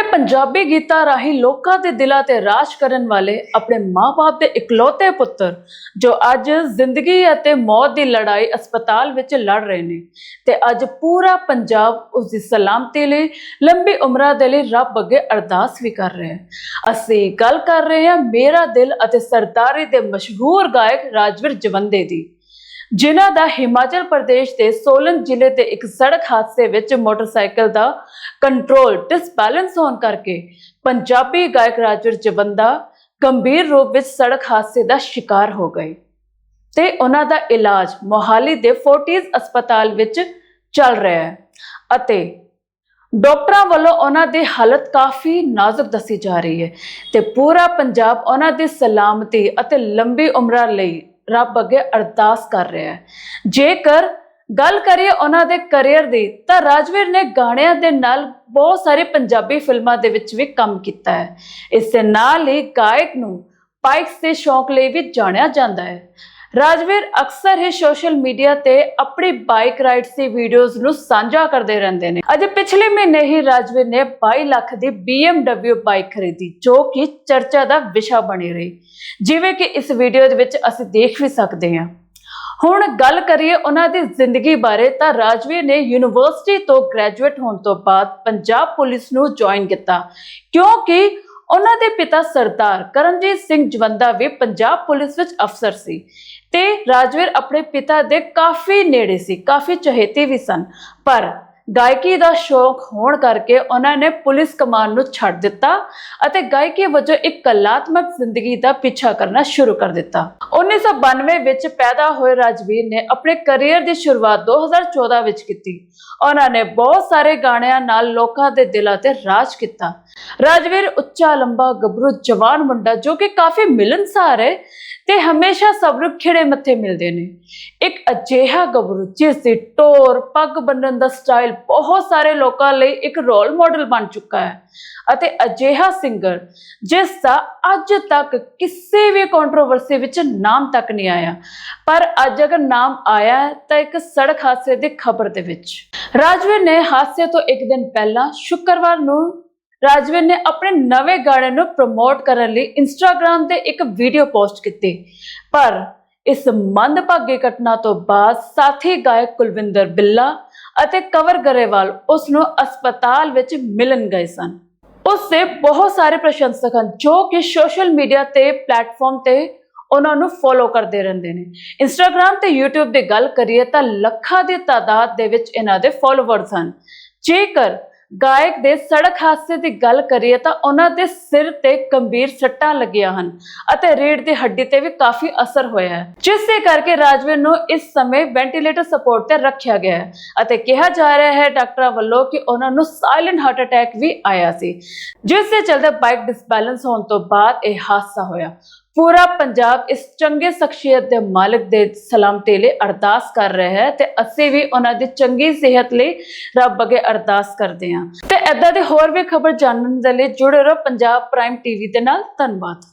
ਆਪਣੇ ਪੰਜਾਬੀ ਗੀਤਾਂ ਰਾਹੀਂ ਲੋਕਾਂ ਦੇ ਦਿਲਾਂ ਤੇ ਰਾਜ ਕਰਨ ਵਾਲੇ ਆਪਣੇ ਮਾਪੇ ਦੇ ਇਕਲੌਤੇ ਪੁੱਤਰ, ਜੋ ਅੱਜ ਜ਼ਿੰਦਗੀ ਅਤੇ ਮੌਤ ਦੀ ਲੜਾਈ ਹਸਪਤਾਲ ਵਿੱਚ ਲੜ ਰਹੇ ਨੇ ਤੇ ਅੱਜ ਪੂਰਾ ਪੰਜਾਬ ਉਸ ਦੀ ਸਲਾਮਤੀ ਲਈ, ਲੰਬੀ ਉਮਰਾਂ ਦੇ ਲਈ ਰੱਬ ਅੱਗੇ ਅਰਦਾਸ ਵੀ ਕਰ ਰਿਹਾ ਹੈ। ਅਸੀਂ ਗੱਲ ਕਰ ਰਹੇ ਹਾਂ ਮੇਰਾ ਦਿਲ ਅਤੇ ਸਰਦਾਰੀ ਦੇ ਮਸ਼ਹੂਰ ਗਾਇਕ ਰਾਜਵੀਰ ਜਵੰਦੇ ਦੀ। ਜਿਨ੍ਹਾਂ ਦਾ ਹਿਮਾਚਲ ਪ੍ਰਦੇਸ਼ ਦੇ ਸੋਲਨ ਜ਼ਿਲ੍ਹੇ ਦੇ ਇੱਕ ਸੜਕ ਹਾਦਸੇ ਵਿੱਚ ਮੋਟਰਸਾਈਕਲ ਦਾ ਕੰਟਰੋਲ ਡਿਸਬੈਲੈਂਸ ਹੋਣ ਕਰਕੇ ਪੰਜਾਬੀ ਗਾਇਕ ਰਾਜਵੀਰ ਜਵੰਦਾ ਗੰਭੀਰ ਰੂਪ ਵਿੱਚ ਸੜਕ ਹਾਦਸੇ ਦਾ ਸ਼ਿਕਾਰ ਹੋ ਗਏ। ਤੇ ਉਹਨਾਂ ਦਾ ਇਲਾਜ ਮੋਹਾਲੀ ਦੇ ਫੋਰਟਿਸ ਹਸਪਤਾਲ ਵਿੱਚ ਚੱਲ ਰਿਹਾ ਹੈ ਅਤੇ ਡਾਕਟਰਾਂ ਵੱਲੋਂ ਉਹਨਾਂ ਦੀ ਹਾਲਤ ਕਾਫੀ ਨਾਜ਼ੁਕ ਦੱਸੀ ਜਾ ਰਹੀ ਹੈ ਤੇ ਪੂਰਾ ਪੰਜਾਬ ਉਹਨਾਂ ਦੀ ਸਲਾਮਤੀ ਅਤੇ ਲੰਬੀ ਉਮਰਾਂ ਲਈ ਰੱਬ ਅੱਗੇ ਅਰਦਾਸ ਕਰ ਰਿਹਾ ਹੈ। ਜੇਕਰ ਗੱਲ ਕਰੀਏ ਉਹਨਾਂ ਦੇ ਕੈਰੀਅਰ ਦੀ, ਤਾਂ ਰਾਜਵੀਰ ਨੇ ਗਾਣਿਆਂ ਦੇ ਨਾਲ ਬਹੁਤ ਸਾਰੇ ਪੰਜਾਬੀ ਫਿਲਮਾਂ ਦੇ ਵਿੱਚ ਵੀ ਕੰਮ ਕੀਤਾ ਹੈ। ਇਸ ਦੇ ਨਾਲ ਹੀ ਗਾਇਕ ਨੂੰ ਬਾਈਕਸ ਦੇ ਸ਼ੌਕ ਲਈ ਵੀ ਜਾਣਿਆ ਜਾਂਦਾ ਹੈ। ਰਾਜਵੀਰ ਅਕਸਰ ਹੀ ਸੋਸ਼ਲ ਮੀਡੀਆ ਤੇ ਆਪਣੀ ਬਾਈਕ ਰਾਈਡਸ ਦੀ ਵੀਡੀਓਜ਼ ਨੂੰ ਸਾਂਝਾ ਕਰਦੇ ਰਹਿੰਦੇ ਨੇ। ਅਜੇ ਪਿਛਲੇ ਮਹੀਨੇ ਹੀ ਰਾਜਵੀਰ ਨੇ 22 ਲੱਖ ਦੀ BMW ਬਾਈਕ ਖਰੀਦੀ, ਜੋ ਕਿ ਚਰਚਾ ਦਾ ਵਿਸ਼ਾ ਬਣੀ ਰਹੀ। ਜਿਵੇਂ ਕਿ ਇਸ ਵੀਡੀਓ ਦੇ ਵਿੱਚ ਅਸੀਂ ਦੇਖ ਵੀ ਸਕਦੇ ਹਾਂ। ਹੁਣ ਗੱਲ ਕਰੀਏ ਉਹਨਾਂ ਦੀ ਜ਼ਿੰਦਗੀ ਬਾਰੇ, ਤਾਂ ਰਾਜਵੀਰ ਨੇ ਯੂਨੀਵਰਸਿਟੀ ਤੋਂ ਗ੍ਰੈਜੂਏਟ ਹੋਣ ਤੋਂ ਬਾਅਦ ਪੰਜਾਬ ਪੁਲਿਸ ਨੂੰ ਜੁਆਇਨ ਕੀਤਾ। ਕਿਉਂਕਿ ਉਹਨਾਂ ਦੇ ਪਿਤਾ ਸਰਦਾਰ ਕਰਨਜੀਤ ਸਿੰਘ ਜਵੰਦਾ ਵੀ ਪੰਜਾਬ ਪੁਲਿਸ ਵਿੱਚ ਅਫਸਰ ਸੀ ਤੇ ਰਾਜਵੀਰ ਆਪਣੇ ਪਿਤਾ ਦੇ ਕਾਫੀ ਨੇੜੇ ਸੀ, ਕਾਫੀ ਚਹੇਤੇ ਵੀ ਸਨ, ਪਰ ਗਾਇਕੀ ਦਾ ਸ਼ੌਕ ਹੋਣ ਕਰਕੇ ਉਹਨਾਂ ਨੇ ਪੁਲਿਸ ਕਮਾਨ ਨੂੰ ਛੱਡ ਦਿੱਤਾ ਅਤੇ ਗਾਇਕੀ ਵਜੋਂ ਇੱਕ ਕਲਾਤਮਕ ਜ਼ਿੰਦਗੀ ਦਾ ਪਿੱਛਾ ਕਰਨਾ ਸ਼ੁਰੂ ਕਰ ਦਿੱਤਾ। 1992 ਵਿੱਚ ਪੈਦਾ ਹੋਏ ਰਾਜਵੀਰ ਨੇ ਆਪਣੇ ਕੈਰੀਅਰ ਦੀ ਸ਼ੁਰੂਆਤ 2014 ਵਿੱਚ ਕੀਤੀ। ਉਹਨਾਂ ਨੇ ਬਹੁਤ ਸਾਰੇ ਗਾਣਿਆਂ ਨਾਲ ਲੋਕਾਂ ਦੇ ਦਿਲਾਂ ਤੇ ਰਾਜ ਕੀਤਾ। ਰਾਜਵੀਰ ਉੱਚਾ, ਲੰਬਾ, ਗੱਭਰੂ, ਜਵਾਨ ਮੁੰਡਾ ਜੋ ਕਿ ਕਾਫੀ ਮਿਲਨਸਾਰ ਹੈ। ਤੇ ਹਮੇਸ਼ਾ ਸਭ ਖਿੜੇ ਮੱਥੇ ਮਿਲਦੇ ਨੇ। ਇੱਕ ਅਜਿਹਾ ਗੱਭਰੂ ਜਿਸ ਦੀ ਟੋਰ ਪੱਗ ਬੰਨਣ ਦਾ ਸਟਾਈਲ ਬਹੁਤ ਸਾਰੇ ਲੋਕਾਂ ਲਈ ਇੱਕ ਰੋਲ ਮਾਡਲ ਬਣ ਚੁੱਕਾ ਹੈ ਅਤੇ ਅਜਿਹਾ ਸਿੰਗਰ ਜਿਸ ਦਾ ਅੱਜ ਤੱਕ ਕਿਸੇ ਵੀ ਕੰਟਰੋਵਰਸੀ ਵਿੱਚ ਨਾਮ ਤੱਕ ਨਹੀਂ ਆਇਆ, ਪਰ ਅੱਜ ਅਗਰ ਨਾਮ ਆਇਆ ਹੈ ਤਾਂ ਇੱਕ ਸੜਕ ਹਾਦਸੇ ਦੀ ਖਬਰ ਦੇ ਵਿੱਚ। ਰਾਜਵੀਰ ਨੇ ਹਾਦਸੇ ਤੋਂ ਇੱਕ ਦਿਨ ਪਹਿਲਾਂ ਸ਼ੁੱਕਰਵਾਰ ਨੂੰ ਰਾਜਵੀਰ ਨੇ ਆਪਣੇ ਨਵੇਂ ਗਾਣੇ ਨੂੰ ਪ੍ਰਮੋਟ ਕਰਨ ਲਈ ਇੰਸਟਾਗ੍ਰam ਤੇ ਇੱਕ ਵੀਡੀਓ ਪੋਸਟ ਕੀਤੀ। ਪਰ ਇਸ ਮੰਦਭਾਗੀ ਘਟਨਾ ਤੋਂ ਬਾਅਦ ਸਾਥੀ ਗਾਇਕ ਕੁਲਵਿੰਦਰ ਬਿੱਲਾ ਅਤੇ ਕਵਰ ਗਰੇਵਾਲ ਉਸ ਨੂੰ ਹਸਪਤਾਲ ਵਿੱਚ ਮਿਲਣ ਗਏ ਸਨ। ਉਸ ਦੇ ਬਹੁਤ ਸਾਰੇ ਪ੍ਰਸ਼ੰਸਕ ਹਨ, ਜੋ ਕਿ ਸੋਸ਼ਲ ਮੀਡੀਆ ਤੇ ਪਲੇਟਫਾਰਮ ਤੇ ਉਹਨਾਂ ਨੂੰ ਫੋਲੋ ਕਰਦੇ ਰਹਿੰਦੇ ਨੇ। ਇੰਸਟਾਗ੍ਰam ਤੇ YouTube ਦੀ ਗੱਲ ਕਰੀਏ ਤਾਂ ਲੱਖਾਂ ਦੀ ਤਾਦਾਦ ਦੇ ਵਿੱਚ ਇਹਨਾਂ ਦੇ ਫੋਲੋਵਰਸ ਹਨ। ਜੇਕਰ ਗਾਇਕ ਦੇ ਸੜਕ ਹਾਦਸੇ ਦੀ ਗੱਲ ਕਰੀਏ ਤਾਂ ਉਹਨਾਂ ਦੇ ਸਿਰ ਤੇ ਗੰਭੀਰ ਸੱਟਾਂ ਲੱਗੀਆਂ ਹਨ ਅਤੇ ਰੀੜ ਦੀ ਹੱਡੀ ਤੇ ਵੀ ਕਾਫੀ ਅਸਰ ਹੋਇਆ ਹੈ। ਜਿਸ ਦੇ ਕਰਕੇ ਰਾਜਵੀਰ ਨੂੰ ਇਸ ਸਮੇਂ ਵੈਂਟੀਲੇਟਰ ਸਪੋਰਟ ਤੇ ਰੱਖਿਆ ਗਿਆ ਹੈ ਅਤੇ ਕਿਹਾ ਜਾ ਰਿਹਾ ਹੈ ਡਾਕਟਰਾਂ ਵੱਲੋਂ ਕਿ ਉਹਨਾਂ ਨੂੰ ਸਾਇਲੈਂਟ ਹਾਰਟ ਅਟੈਕ ਵੀ ਆਇਆ ਸੀ। ਜਿਸ ਦੇ ਚਲਦੇ ਬਾਈਕ ਡਿਸਬੈਲੈਂਸ ਹੋਣ ਤੋਂ ਬਾਅਦ ਇਹ ਹਾਦਸਾ ਹੋਇਆ। ਪੂਰਾ ਪੰਜਾਬ ਇਸ ਚੰਗੇ ਸ਼ਖਸੀਅਤ ਦੇ ਮਾਲਕ ਦੇ ਸਲਾਮਤੀ ਲਈ ਅਰਦਾਸ ਕਰ ਰਿਹਾ ਹੈ ਤੇ ਅਸੀਂ ਵੀ ਉਹਨਾਂ ਦੀ ਚੰਗੀ ਸਿਹਤ ਲਈ ਰੱਬ ਅੱਗੇ ਅਰਦਾਸ ਕਰਦੇ ਹਾਂ। ਤੇ ਐਦਾਂ ਦੇ ਹੋਰ ਵੀ ਖਬਰ ਜਾਣਨ ਦੇ ਲਈ ਜੁੜੇ ਰਹੋ ਪੰਜਾਬ ਪ੍ਰਾਈਮ ਟੀਵੀ ਦੇ ਨਾਲ। ਧੰਨਵਾਦ।